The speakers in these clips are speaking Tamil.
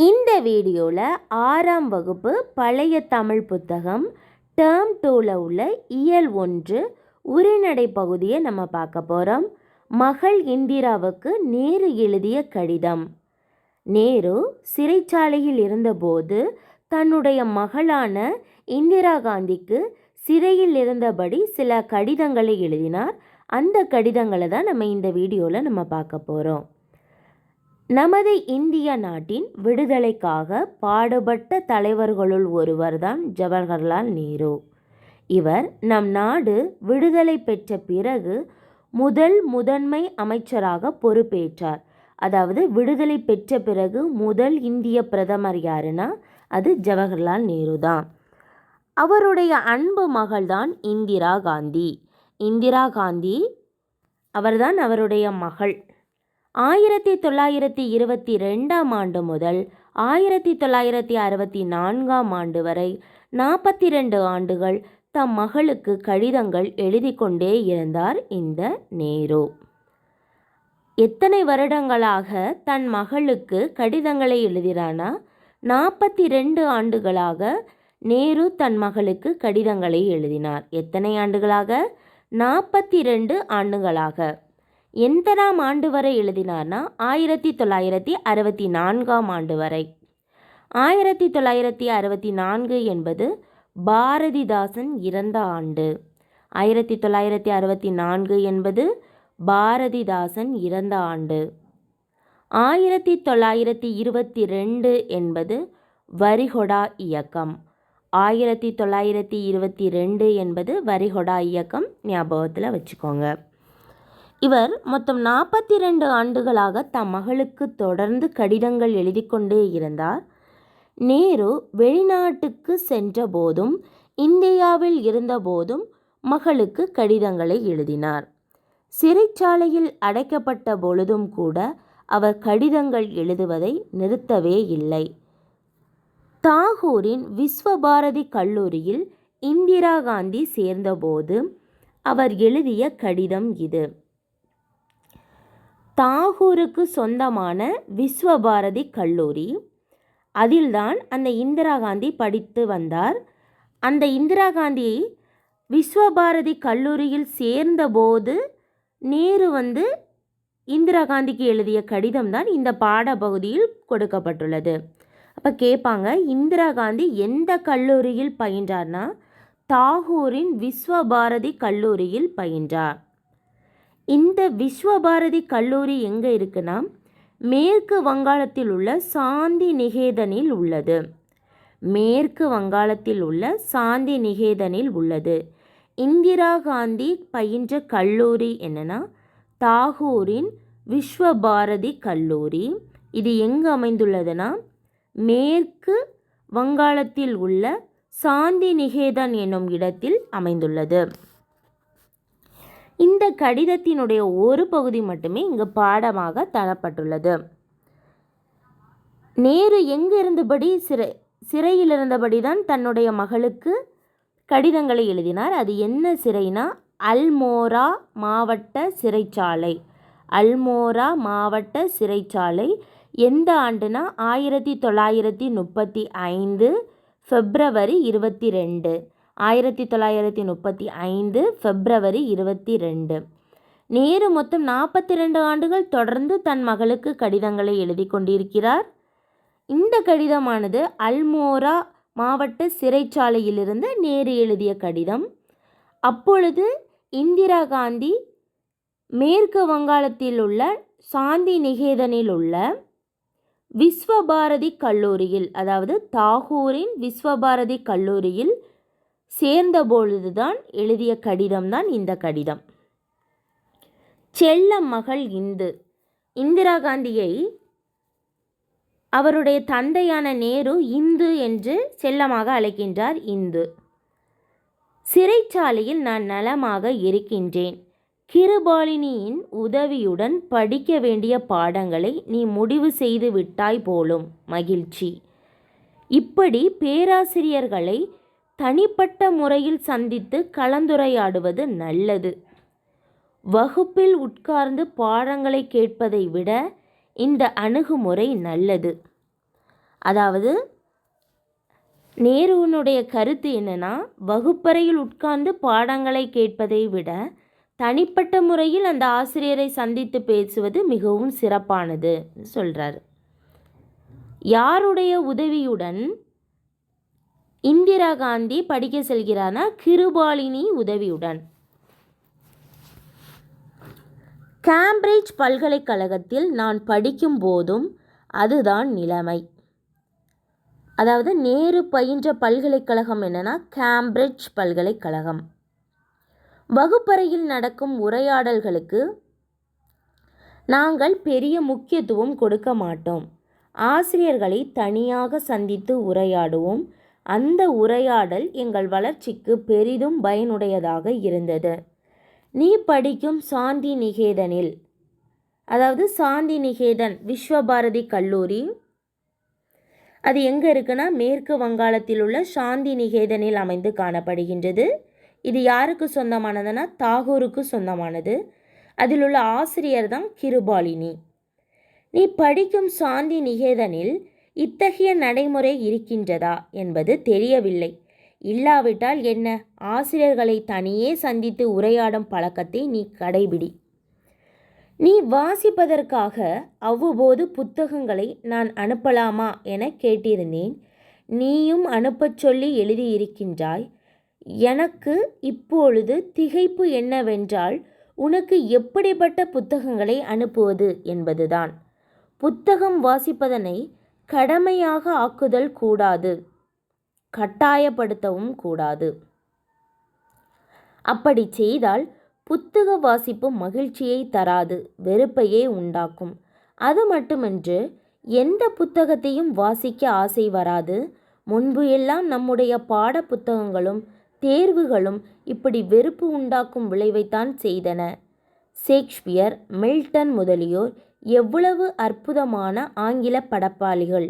இந்த வீடியோவில் ஆறாம் வகுப்பு பழைய தமிழ் புத்தகம் டேர்ம் டூவில் உள்ள இயல் ஒன்று உரைநடை பகுதியை நம்ம பார்க்க போகிறோம் மகள் இந்திராவுக்கு நேரு எழுதிய கடிதம். நேரு சிறைச்சாலையில் இருந்தபோது தன்னுடைய மகளான இந்திரா காந்திக்கு சிறையில் இருந்தபடி சில கடிதங்களை எழுதினார். அந்த கடிதங்களை தான் நம்ம இந்த வீடியோவில் நம்ம பார்க்க போகிறோம் நமது இந்திய நாட்டின் விடுதலைக்காக பாடுபட்ட தலைவர்களுள் ஒருவர்தான் ஜவஹர்லால் நேரு. இவர் நம் நாடு விடுதலை பெற்ற பிறகு முதல் முதன்மை அமைச்சராக பொறுப்பேற்றார். அதாவது விடுதலை பெற்ற பிறகு முதல் இந்திய பிரதமர் யாருன்னா அது ஜவஹர்லால் நேரு தான். அவருடைய அன்பு மகள்தான் இந்திரா காந்தி. இந்திரா காந்தி அவர்தான் அவருடைய மகள். ஆயிரத்தி தொள்ளாயிரத்தி இருபத்தி ரெண்டாம் ஆண்டு முதல் ஆயிரத்தி தொள்ளாயிரத்தி அறுபத்தி நான்காம் ஆண்டு வரை நாற்பத்தி ரெண்டு ஆண்டுகள் தம் மகளுக்கு கடிதங்கள் எழுதி கொண்டே இருந்தார் இந்த நேரு. எத்தனை வருடங்களாக தன் மகளுக்கு கடிதங்களை எழுதினானா? நாற்பத்தி ரெண்டு ஆண்டுகளாக நேரு தன் மகளுக்கு கடிதங்களை எழுதினார். எத்தனை ஆண்டுகளாக? நாற்பத்தி ரெண்டு ஆண்டுகளாக. எந்தனாம் ஆண்டு வரை எழுதினார்னா? ஆயிரத்தி தொள்ளாயிரத்தி அறுபத்தி நான்காம் ஆண்டு வரை. ஆயிரத்தி தொள்ளாயிரத்தி அறுபத்தி நான்கு என்பது பாரதிதாசன் இறந்த ஆண்டு. ஆயிரத்தி தொள்ளாயிரத்தி அறுபத்தி நான்கு என்பது பாரதிதாசன் இறந்த ஆண்டு. ஆயிரத்தி தொள்ளாயிரத்தி இருபத்தி ரெண்டு என்பது வரிகொடா இயக்கம். ஆயிரத்தி தொள்ளாயிரத்தி இருபத்தி ரெண்டு என்பது வரிகொடா இயக்கம் ஞாபகத்தில் வச்சுக்கோங்க. இவர் மொத்தம் நாற்பத்தி ரெண்டு ஆண்டுகளாக தம் மகளுக்கு தொடர்ந்து கடிதங்கள் எழுதி கொண்டே இருந்தார். நேரு வெளிநாட்டுக்கு சென்ற போதும் இந்தியாவில் இருந்தபோதும் மகளுக்கு கடிதங்களை எழுதினார். சிறைச்சாலையில் அடைக்கப்பட்ட பொழுதும் கூட அவர் கடிதங்கள் எழுதுவதை நிறுத்தவே இல்லை. தாகூரின் விஸ்வபாரதி கல்லூரியில் இந்திரா காந்தி சேர்ந்தபோது அவர் எழுதிய கடிதம் இது. தாகூருக்கு சொந்தமான விஸ்வபாரதி கல்லூரி. அதில்தான் அந்த இந்திரா காந்தி படித்து வந்தார். அந்த இந்திரா காந்தி விஸ்வபாரதி கல்லூரியில் சேர்ந்தபோது நேரு வந்து இந்திரா காந்திக்கு எழுதிய கடிதம் தான் இந்த பாடப்பகுதியில் கொடுக்கப்பட்டுள்ளது. அப்போ கேட்பாங்க இந்திரா காந்தி எந்த கல்லூரியில் பயின்றார்னா தாகூரின் விஸ்வபாரதி கல்லூரியில் பயின்றார். இந்த விஸ்வபாரதி கல்லூரி எங்கே இருக்குன்னா மேற்கு வங்காளத்தில் உள்ள சாந்தி நிகேதனில் உள்ளது. மேற்கு வங்காளத்தில் உள்ள சாந்தி நிகேதனில் உள்ளது. இந்திரா காந்தி பயின்ற கல்லூரி என்னன்னா தாகூரின் விஸ்வபாரதி கல்லூரி. இது எங்கு அமைந்துள்ளதுன்னா மேற்கு வங்காளத்தில் உள்ள சாந்தி நிகேதன் என்னும் இடத்தில் அமைந்துள்ளது. இந்த கடிதத்தினுடைய ஒரு பகுதி மட்டுமே இங்கு பாடமாக தரப்பட்டுள்ளது. நேரு எங்கு இருந்தபடி சிறை சிறையில் இருந்தபடி தான் தன்னுடைய மகளுக்கு கடிதங்களை எழுதினார். அது என்ன சிறைனா அல்மோரா மாவட்ட சிறைச்சாலை. அல்மோரா மாவட்ட சிறைச்சாலை எந்த ஆண்டுனா ஆயிரத்தி தொள்ளாயிரத்தி முப்பத்தி ஐந்து ஃபெப்ரவரி இருபத்தி ரெண்டு. ஆயிரத்தி தொள்ளாயிரத்தி முப்பத்தி ஐந்து ஃபெப்ரவரி இருபத்தி ரெண்டு. நேரு மொத்தம் நாற்பத்தி ரெண்டு ஆண்டுகள் தொடர்ந்து தன் மகளுக்கு கடிதங்களை எழுதி கொண்டிருக்கிறார். இந்த கடிதமானது அல்மோரா மாவட்ட சிறைச்சாலையிலிருந்து நேரு எழுதிய கடிதம். அப்பொழுது இந்திரா காந்தி மேற்கு வங்காளத்தில் உள்ள சாந்தி நிகேதனில் உள்ள விஸ்வபாரதி கல்லூரியில் அதாவது தாகூரின் விஸ்வபாரதி கல்லூரியில் சேர்ந்தபொழுதுதான் எழுதிய கடிதம்தான் இந்த கடிதம். செல்ல மகள் இந்து. இந்திரா காந்தியை அவருடைய தந்தையான நேரு இந்து என்று செல்லமாக அழைக்கின்றார் இந்து. சிறைச்சாலையில் நான் நலமாக இருக்கின்றேன். கிருபாலினியின் உதவியுடன் படிக்க வேண்டிய பாடங்களை நீ முடிவு செய்து விட்டாய் போலும் மகிழ்ச்சி. இப்படி பேராசிரியர்களை தனிப்பட்ட முறையில் சந்தித்து கலந்துரையாடுவது நல்லது. வகுப்பில் உட்கார்ந்து பாடங்களை கேட்பதை விட இந்த அணுகுமுறை நல்லது. அதாவது நேருவினுடைய கருத்து என்னன்னா வகுப்பறையில் உட்கார்ந்து பாடங்களை கேட்பதை விட தனிப்பட்ட முறையில் அந்த ஆசிரியரை சந்தித்து பேசுவது மிகவும் சிறப்பானது சொல்கிறார் யாருடைய உதவியுடன் இந்திரா காந்தி படிக்க செல்கிறார்னா கிருபாலினி உதவியுடன். கேம்பிரிட்ஜ் பல்கலைக்கழகத்தில் நான் படிக்கும் போதும் அதுதான் நிலைமை. அதாவது நேரு பயின்ற பல்கலைக்கழகம் என்னன்னா கேம்பிரிட்ஜ் பல்கலைக்கழகம். வகுப்பறையில் நடக்கும் உரையாடல்களுக்கு நாங்கள் பெரிய முக்கியத்துவம் கொடுக்க மாட்டோம். ஆசிரியர்களை தனியாக சந்தித்து உரையாடுவோம். அந்த உரையாடல் எங்கள் வளர்ச்சிக்கு பெரிதும் பயனுடையதாக இருந்தது. நீ படிக்கும் சாந்தி நிகேதனில் அதாவது சாந்தி நிகேதன் விஸ்வபாரதி கல்லூரி அது எங்கே இருக்குன்னா மேற்கு வங்காளத்தில் உள்ள சாந்தி நிகேதனில் அமைந்து காணப்படுகின்றது. இது யாருக்கு சொந்தமானதுன்னா தாகூருக்கு சொந்தமானது. அதில் உள்ள ஆசிரியர் தான் கிருபாலினி. நீ படிக்கும் சாந்தி நிகேதனில் இத்தகைய நடைமுறை இருக்கின்றதா என்பது தெரியவில்லை. இல்லாவிட்டால் என்ன? ஆசிரியர்களை தனியே சந்தித்து உரையாடும் பழக்கத்தை நீ கடைபிடி. நீ வாசிப்பதற்காக அவ்வப்போது புத்தகங்களை நான் அனுப்பலாமா என கேட்டிருந்தேன். நீயும் அனுப்பச் சொல்லி எழுதியிருக்கின்றாய். எனக்கு இப்பொழுது திகைப்பு என்னவென்றால் உனக்கு எப்படிப்பட்ட புத்தகங்களை அனுப்புவது என்பதுதான். புத்தகம் வாசிப்பதனை கடமையாக ஆக்குதல் கூடாது. கட்டாயப்படுத்தவும் கூடாது. அப்படி செய்தால் புத்தக வாசிப்பு மகிழ்ச்சியை தராது வெறுப்பையே உண்டாக்கும். அது மட்டுமன்று எந்த புத்தகத்தையும் வாசிக்க ஆசை வராது. முன்பு எல்லாம் நம்முடைய பாட புத்தகங்களும் தேர்வுகளும் இப்படி வெறுப்பு உண்டாக்கும் விளைவைத்தான் செய்தன. ஷேக்ஸ்பியர் மில்டன் முதலியோர் எவ்வளவு அற்புதமான ஆங்கில படைப்பாளிகள்.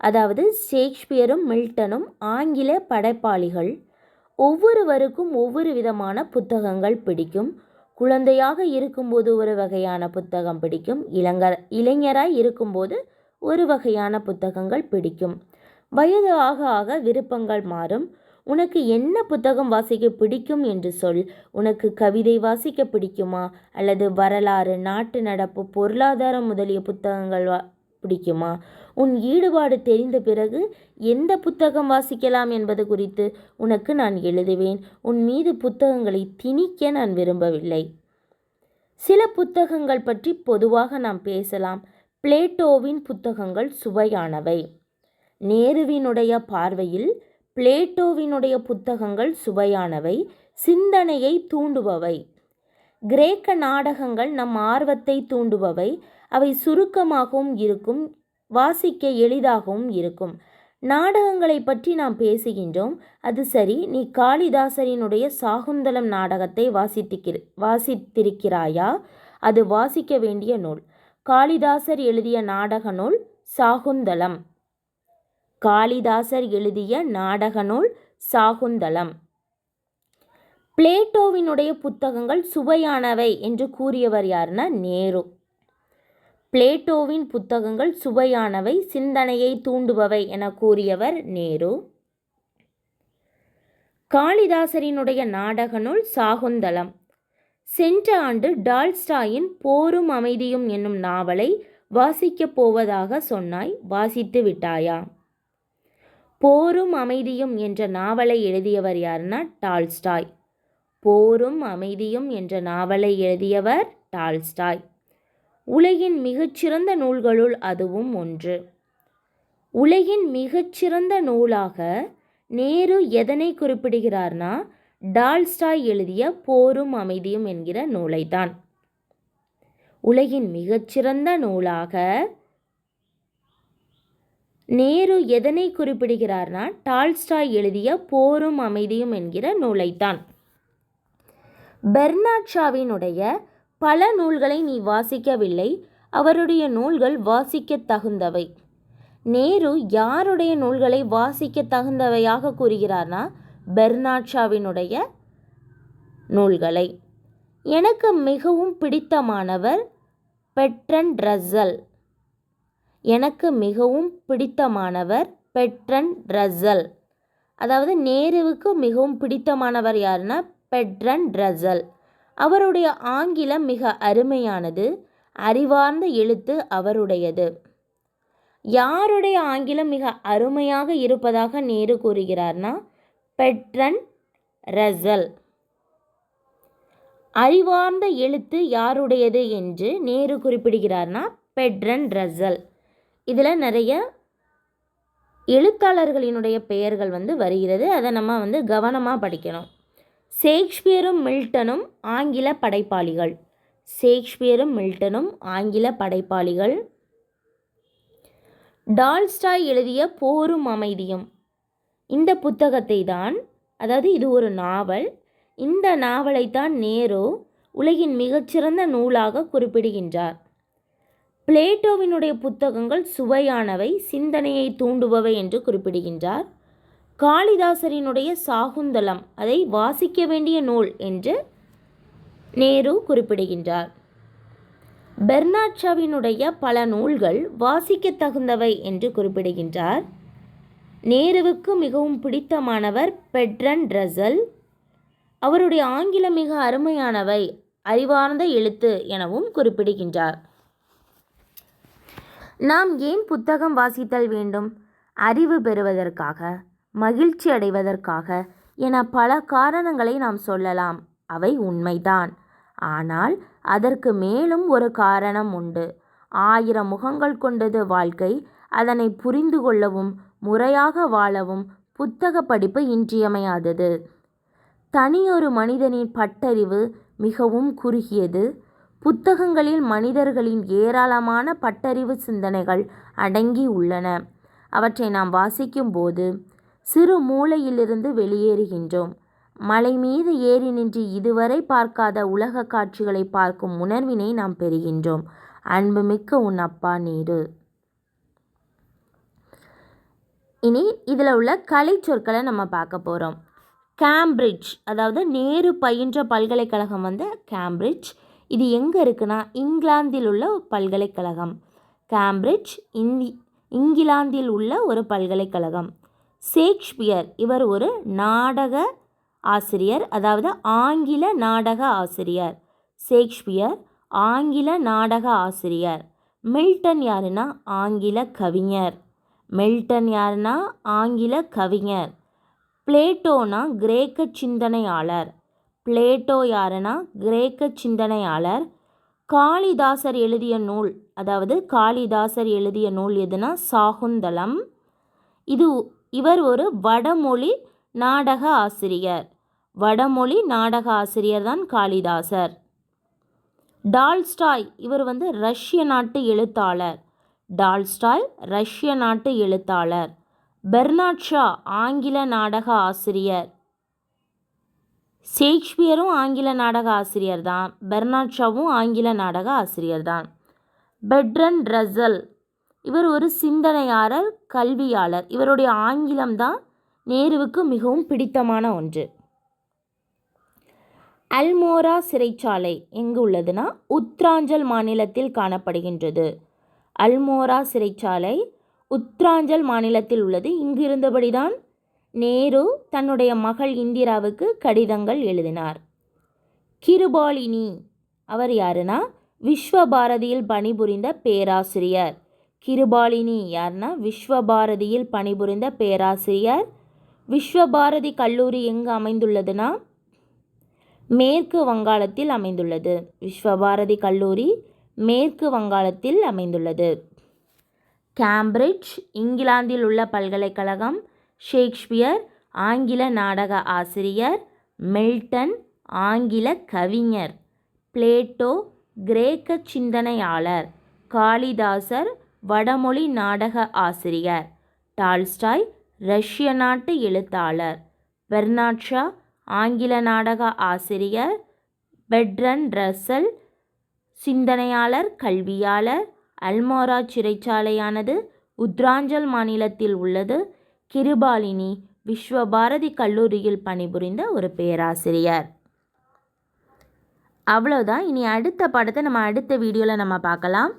அதாவது ஷேக்ஸ்பியரும் மில்டனும் ஆங்கில படைப்பாளிகள். ஒவ்வொருவருக்கும் ஒவ்வொரு விதமான புத்தகங்கள் பிடிக்கும். குழந்தையாக இருக்கும்போது ஒரு வகையான புத்தகம் பிடிக்கும். இளங்க இளைஞராய் இருக்கும்போது ஒரு வகையான புத்தகங்கள் பிடிக்கும். வயது ஆக ஆக விருப்பங்கள் மாறும். உனக்கு என்ன புத்தகம் வாசிக்க பிடிக்கும் என்று சொல். உனக்கு கவிதை வாசிக்க பிடிக்குமா? அல்லது வரலாறு நாட்டு நடப்பு பொருளாதாரம் முதலிய புத்தகங்கள் வா பிடிக்குமா? உன் ஈடுபாடு தெரிந்த பிறகு எந்த புத்தகம் வாசிக்கலாம் என்பது குறித்து உனக்கு நான் எழுதுவேன். உன் மீது புத்தகங்களை திணிக்க நான் விரும்பவில்லை. சில புத்தகங்கள் பற்றி பொதுவாக நாம் பேசலாம். பிளேட்டோவின் புத்தகங்கள் சுவையானவை. நேருவினுடைய பார்வையில் பிளேட்டோவினுடைய புத்தகங்கள் சுவையானவை சிந்தனையை தூண்டுபவை. கிரேக்க நாடகங்கள் நம் ஆர்வத்தை தூண்டுபவை அவை சுருக்கமாகவும் இருக்கும் வாசிக்க எளிதாகவும் இருக்கும். நாடகங்களை பற்றி நாம் பேசுகின்றோம் அது சரி நீ காளிதாசரினுடைய சாகுந்தலம் நாடகத்தை வாசித்திருக்கிற வாசித்திருக்கிறாயா? அது வாசிக்க வேண்டிய நூல். காளிதாசர் எழுதிய நாடக நூல் சாகுந்தலம். காளிதாசர் எழுதிய நாடக நூல் சாகுந்தலம். பிளேட்டோவினுடைய புத்தகங்கள் சுவையானவை என்று கூறியவர் யாருன்னா நேரு. பிளேட்டோவின் புத்தகங்கள் சுவையானவை சிந்தனையை தூண்டுபவை என கூறியவர் நேரு. காளிதாசரினுடைய நாடக நூல் சாகுந்தலம். சென்ற ஆண்டு டால்ஸ்டாயின் போரும் அமைதியும் என்னும் நாவலை வாசிக்கப் போவதாக சொன்னாய் வாசித்து விட்டாயா? போரும் அமைதியும் என்ற நாவலை எழுதியவர் யாருன்னா டால்ஸ்டாய். போரும் அமைதியும் என்ற நாவலை எழுதியவர் டால்ஸ்டாய். உலகின் மிகச்சிறந்த நூல்களுள் அதுவும் ஒன்று. உலகின் மிகச்சிறந்த நூலாக நேரு எதனை குறிப்பிடுகிறார்னா டால்ஸ்டாய் எழுதிய போரும் அமைதியும் என்கிற நூலைத்தான். உலகின் மிகச்சிறந்த நூலாக நேரு எதனை குறிப்பிடுகிறார்னா டால்ஸ்டாய் எழுதிய போரும் அமைதியும் என்கிற நூலைத்தான். பெர்னாட் ஷாவினுடைய பல நூல்களை நீ வாசிக்கவில்லை அவருடைய நூல்கள் வாசிக்க தகுந்தவை நேரு யாருடைய நூல்களை வாசிக்க தகுந்தவையாக கூறுகிறார்னா பெர்னாட் ஷாவினுடைய நூல்களை. எனக்கு மிகவும் பிடித்தமானவர் பெட்ரன் ரசல் எனக்கு மிகவும் பிடித்தமானவர் பெட்ரன் ரசல். அதாவது நேருவுக்கு மிகவும் பிடித்தமானவர் யாருன்னா பெட்ரன் ரசல். அவருடைய ஆங்கிலம் மிக அருமையானது அறிவார்ந்த எழுத்து அவருடையது. யாருடைய ஆங்கிலம் மிக அருமையாக இருப்பதாக நேரு கூறுகிறார்னா பெட்ரன் ரசல். அறிவார்ந்த எழுத்து யாருடையது என்று நேரு குறிப்பிடுகிறார்னா பெட்ரன் ரசல். இதில் நிறைய எழுத்தாளர்களினுடைய பெயர்கள் வந்து வருகிறது. அதை நம்ம வந்து கவனமாக படிக்கணும். ஷேக்ஸ்பியரும் மில்டனும் ஆங்கில படைப்பாளிகள். ஷேக்ஸ்பியரும் மில்டனும் ஆங்கில படைப்பாளிகள். டால்ஸ்டாய் எழுதிய போரும் அமைதியும். இந்த புத்தகத்தை தான் அதாவது இது ஒரு நாவல். இந்த நாவலைத்தான் நேரு உலகின் மிகச்சிறந்த நூலாக குறிப்பிடுகின்றார். பிளேட்டோவினுடைய புத்தகங்கள் சுவையானவை சிந்தனையை தூண்டுபவை என்று குறிப்பிடுகின்றார். காளிதாசரினுடைய சாகுந்தலம் அதை வாசிக்க வேண்டிய நூல் என்று நேரு குறிப்பிடுகின்றார். பெர்னாட்சாவினுடைய பல நூல்கள் வாசிக்க தகுந்தவை என்று குறிப்பிடுகின்றார். நேருவுக்கு மிகவும் பிடித்தமானவர் பெட்ரன் ரசல். அவருடைய ஆங்கிலம் மிக அருமையானவை அறிவார்ந்த எழுத்து எனவும் குறிப்பிடுகின்றார். நாம் ஏன் புத்தகம் வாசித்தல் வேண்டும்? அறிவு பெறுவதற்காக மகிழ்ச்சி அடைவதற்காக என பல காரணங்களை நாம் சொல்லலாம். அவை உண்மைதான். ஆனால் அதற்கு மேலும் ஒரு காரணம் உண்டு. ஆயிரம் முகங்கள் கொண்டது வாழ்க்கை அதனை புரிந்து கொள்ளவும் முறையாக வாழவும் புத்தக படிப்பு இன்றியமையாதது. தனியொரு மனிதனின் பட்டறிவு மிகவும் குறுகியது. புத்தகங்களில் மனிதர்களின் ஏராளமான பட்டறிவு சிந்தனைகள் அடங்கி உள்ளன. அவற்றை நாம் வாசிக்கும்போது சிறு மூளையிலிருந்து வெளியேறுகின்றோம். மலை மீது ஏறி நின்று இதுவரை பார்க்காத உலக காட்சிகளை பார்க்கும் உணர்வினை நாம் பெறுகின்றோம். அன்புமிக்க உன் அப்பா நீரு. இனி இதில் உள்ள கலை சொற்களை நம்ம பார்க்க போகிறோம் கேம்பிரிட்ஜ் அதாவது நேரு பயின்ற பல்கலைக்கழகம் வந்து கேம்பிரிட்ஜ் இது எங்கே இருக்குன்னா இங்கிலாந்தில் உள்ள பல்கலைக்கழகம். கேம்பிரிட்ஜ் இந்தி இங்கிலாந்தில் உள்ள ஒரு பல்கலைக்கழகம். ஷேக்ஸ்பியர் இவர் ஒரு நாடக ஆசிரியர் அதாவது ஆங்கில நாடக ஆசிரியர். ஷேக்ஸ்பியர் ஆங்கில நாடக ஆசிரியர். மில்டன் யாருன்னா ஆங்கில கவிஞர். மில்டன் யாருன்னா ஆங்கில கவிஞர். பிளேட்டோனா கிரேக்க சிந்தனையாளர். பிளேட்டோ யாருன்னா கிரேக்க சிந்தனையாளர். காளிதாசர் எழுதிய நூல் அதாவது காளிதாசர் எழுதிய நூல் எதுனா சாகுந்தலம். இது இவர் ஒரு வடமொழி நாடக ஆசிரியர். வடமொழி நாடக ஆசிரியர் தான் காளிதாசர். டால்ஸ்டாய் இவர் வந்து ரஷ்ய நாட்டு எழுத்தாளர். டால்ஸ்டாய் ரஷ்ய நாட்டு எழுத்தாளர். பெர்னாட் ஷா ஆங்கில நாடக ஆசிரியர். ஷேக்ஸ்பியரும் ஆங்கில நாடக ஆசிரியர் தான் பெர்னாட் ஷாவும் ஆங்கில நாடக ஆசிரியர் தான் பெட்ரன் ரசல். இவர் ஒரு சிந்தனையாளர் கல்வியாளர். இவருடைய ஆங்கிலம் தான் நேருவுக்கு மிகவும் பிடித்தமான ஒன்று. அல்மோரா சிறைச்சாலை எங்கு உள்ளதுன்னா உத்ராஞ்சல் மாநிலத்தில் காணப்படுகின்றது. அல்மோரா சிறைச்சாலை உத்ராஞ்சல் மாநிலத்தில் உள்ளது. இங்கு இருந்தபடிதான் நேரு தன்னுடைய மகள் இந்திராவுக்கு கடிதங்கள் எழுதினார். கிருபாலினி. அவர் யாருன்னா? விஸ்வபாரதியில் பணிபுரிந்த பேராசிரியர். கிருபாலினி யாருன்னா விஸ்வபாரதியில் பணிபுரிந்த பேராசிரியர். விஸ்வபாரதி கல்லூரி எங்கு அமைந்துள்ளதுன்னா? மேற்கு வங்காளத்தில் அமைந்துள்ளது. விஸ்வபாரதி கல்லூரி மேற்கு வங்காளத்தில் அமைந்துள்ளது. கேம்பிரிட்ஜ் இங்கிலாந்தில் உள்ள பல்கலைக்கழகம் ஷேக்ஸ்பியர் ஆங்கில நாடக ஆசிரியர் மில்டன் ஆங்கில கவிஞர் பிளேட்டோ கிரேக்க சிந்தனையாளர் காளிதாசர் வடமொழி நாடக ஆசிரியர் டால்ஸ்டாய் ரஷ்ய நாட்டு எழுத்தாளர் பெர்னாட்ஷா ஆங்கில நாடக ஆசிரியர் பெட்ரன் ரசல் சிந்தனையாளர் கல்வியாளர் அல்மோரா சிறைச்சாலையானது உத்ராஞ்சல் மாநிலத்தில் உள்ளது கிருபாலினி விஸ்வபாரதி கல்லூரியில் பணிபுரிந்த ஒரு பேராசிரியர். அவ்வளோதான் இனி அடுத்த படத்தை நம்ம அடுத்த வீடியோவில் நம்ம பார்க்கலாம்.